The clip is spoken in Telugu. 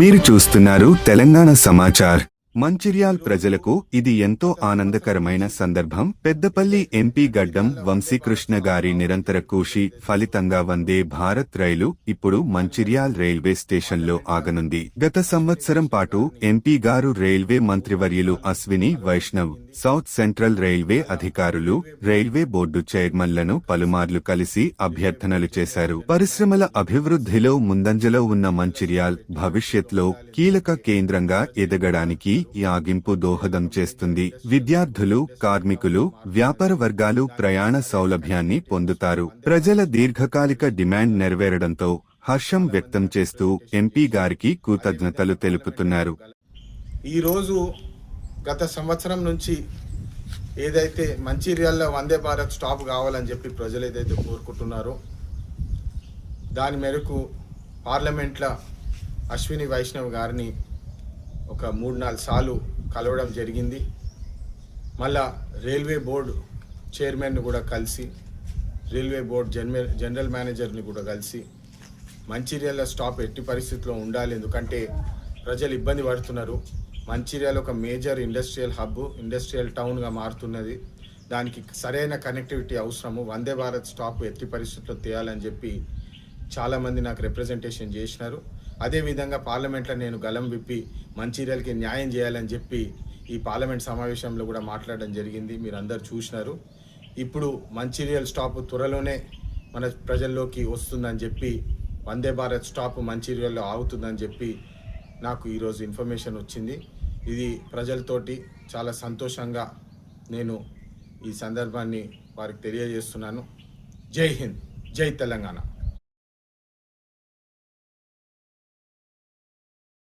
మీరు చూస్తున్నారు తెలంగాణ సమాచార్. మంచిర్యాల్ ప్రజలకు ఇది ఎంతో ఆనందకరమైన సందర్భం. పెద్దపల్లి ఎంపీ గడ్డం వంశీకృష్ణ గారి నిరంతర కృషి ఫలితంగా వందే భారత్ రైలు ఇప్పుడు మంచిర్యాల్ రైల్వే స్టేషన్లో ఆగనుంది. గత సంవత్సరం పాటు ఎంపీ గారు రైల్వే మంత్రివర్యులు Ashwini Vaishnaw South Central Railway అధికారులు రైల్వే బోర్డు చైర్మన్లను పలుమార్లు కలిసి అభ్యర్థనలు చేశారు. పరిశ్రమల అభివృద్ధిలో ముందంజలో ఉన్న మంచిర్యాల్ భవిష్యత్లో కీలక కేంద్రంగా ఎదగడానికి ఈ ఆగింపు దోహదం చేస్తుంది. విద్యార్థులు కార్మికులు వ్యాపార వర్గాలు ప్రయాణ సౌలభ్యాన్ని పొందుతారు. ప్రజల దీర్ఘకాలిక డిమాండ్ నెరవేరడంతో హర్షం వ్యక్తం చేస్తూ ఎంపీ గారికి కృతజ్ఞతలు తెలుపుతున్నారు. ఈరోజు గత సంవత్సరం నుంచి ఏదైతే మంచిర్యాల్లో వందే భారత్ స్టాప్ కావాలని చెప్పి ప్రజలు ఏదైతే కోరుకుంటున్నారో దాని మేరకు పార్లమెంట్లో అశ్విని వైష్ణవ్ గారిని ఒక మూడు నాలుగు సార్లు కలవడం జరిగింది. మళ్ళా రైల్వే బోర్డు చైర్మన్ని కూడా కలిసి రైల్వే బోర్డు జనరల్ జనరల్ మేనేజర్ని కూడా కలిసి మంచిర్యాల స్టాప్ ఎట్టి పరిస్థితిలో ఉండాలి. ఎందుకంటే ప్రజలు ఇబ్బంది పడుతున్నారు. మంచిర్యాల ఒక మేజర్ ఇండస్ట్రియల్ హబ్ ఇండస్ట్రియల్ టౌన్గా మారుతున్నది. దానికి సరైన కనెక్టివిటీ అవసరము. వందే భారత్ స్టాప్ ఎట్టి పరిస్థితుల్లో తేయాలని చెప్పి చాలామంది నాకు రిప్రజెంటేషన్ చేసినారు. అదేవిధంగా పార్లమెంట్లో నేను గలం విప్పి మంచిర్యాలకి న్యాయం చేయాలని చెప్పి ఈ పార్లమెంట్ సమావేశంలో కూడా మాట్లాడడం జరిగింది. మీరు అందరు చూసినారు. ఇప్పుడు మంచిర్యాల స్టాప్ త్వరలోనే మన ప్రజల్లోకి వస్తుందని చెప్పి వందే భారత్ స్టాప్ మంచిర్యాల్లో ఆగుతుందని చెప్పి నాకు ఈరోజు ఇన్ఫర్మేషన్ వచ్చింది. ఇది ప్రజలతోటి చాలా సంతోషంగా నేను ఈ సందర్భాన్ని వారికి తెలియజేస్తున్నాను. జై హింద్. జై తెలంగాణ.